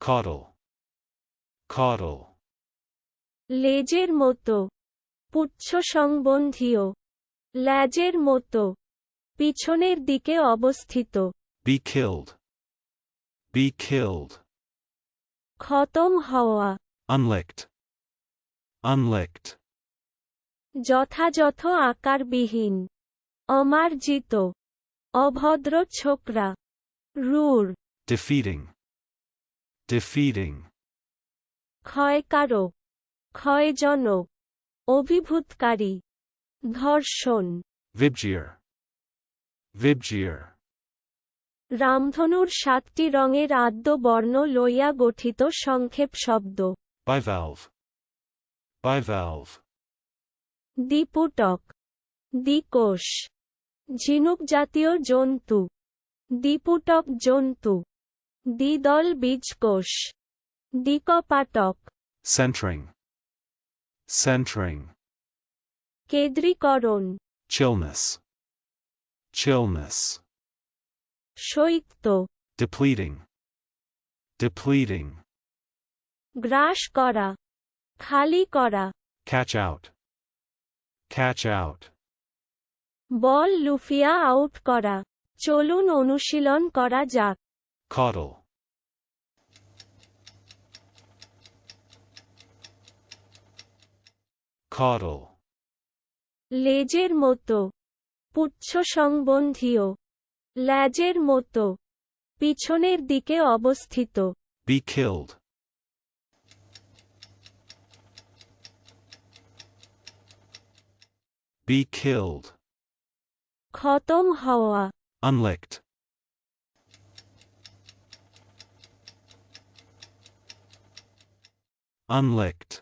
Caudal. Caudal. লেজের মতো পুচ্ছ সংবন্ধীয় ল্যাজের মতো পিছনের দিকে অবস্থিত Be killed. Be killed. খতম হওয়া Unlicked. Unlicked. যথাযথ আকারবিহীন অমার্জিত অভদ্র ছোকরা রুর Defeating. Defeating. ক্ষয়কারক ক্ষয়জনক অভিভূতকারী ধর্ষণ Vibgir. Vibgir. রামধনুর সাতটি রঙের আদ্য বর্ণ লইয়া গঠিত সংক্ষেপ শব্দ Bivalve. Bivalve. দ্বিপুটক দ্বিকোষ ঝিনুক জাতীয় জন্তু দ্বিপুটক জন্তু দ্বিদল বীজ কোষ দিকপাটক সেন্ট্রিং সেন্ট্রিং কেদ্রীকরণ চিলনেস চিলনেস শৈত্য ডিপ্লিডিং ডিপ্লিডিং গ্রাস করা খালি করা catch out catch out ball লুফিয়া out করা চলুন অনুশীলন করা যাক। Caudal. Caudal. লেজের মতো পুচ্ছ সংবন্ধীয় ল্যাজের মতো পিছনের দিকে অবস্থিত Be killed. Be killed. খতম হওয়া Unlicked. Unlicked.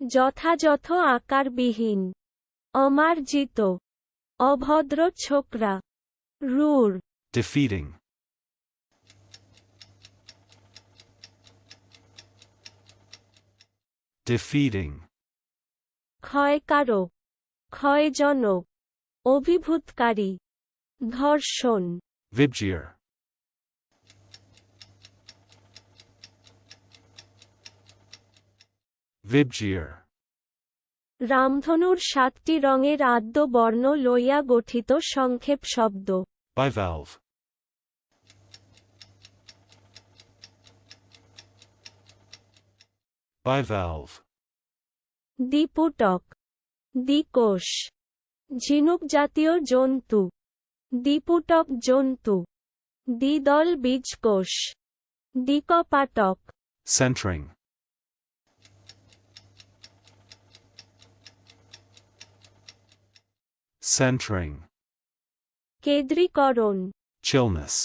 যথাযথ আকারবিহীন অমার্জিত অভদ্র ছোকরা রুর Defeating. Defeating. ক্ষয়কারক ক্ষয়জনক অভিভূতকারী ধর্ষণ Vibgir. Vibgir. রামধনুর সাতটি রঙের আদ্য বর্ণ লইয়া গঠিত সংক্ষেপ শব্দ Bivalve. Bivalve. দ্বিপুটক দ্বিকোষ ঝিনুক জাতীয় জন্তু দ্বিপুটক জন্তু দ্বিদল বীজকোষ দ্বিকপাটক Centering. Centering. কেদ্রীকরণ Chillness.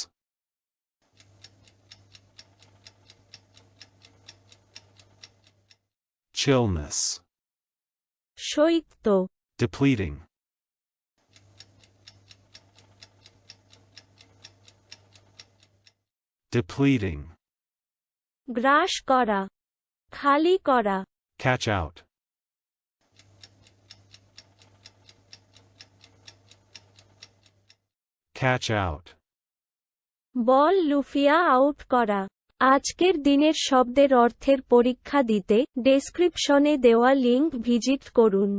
Chillness. শৈত্য Depleting. Depleting. গ্রাস করা খালি করা Catch out. Catch out. Ball লুফিয়া out করা আজকের দিনের শব্দের অর্থের পরীক্ষা দিতে ডেসক্রিপশনে দেওয়া লিঙ্ক ভিজিট করুন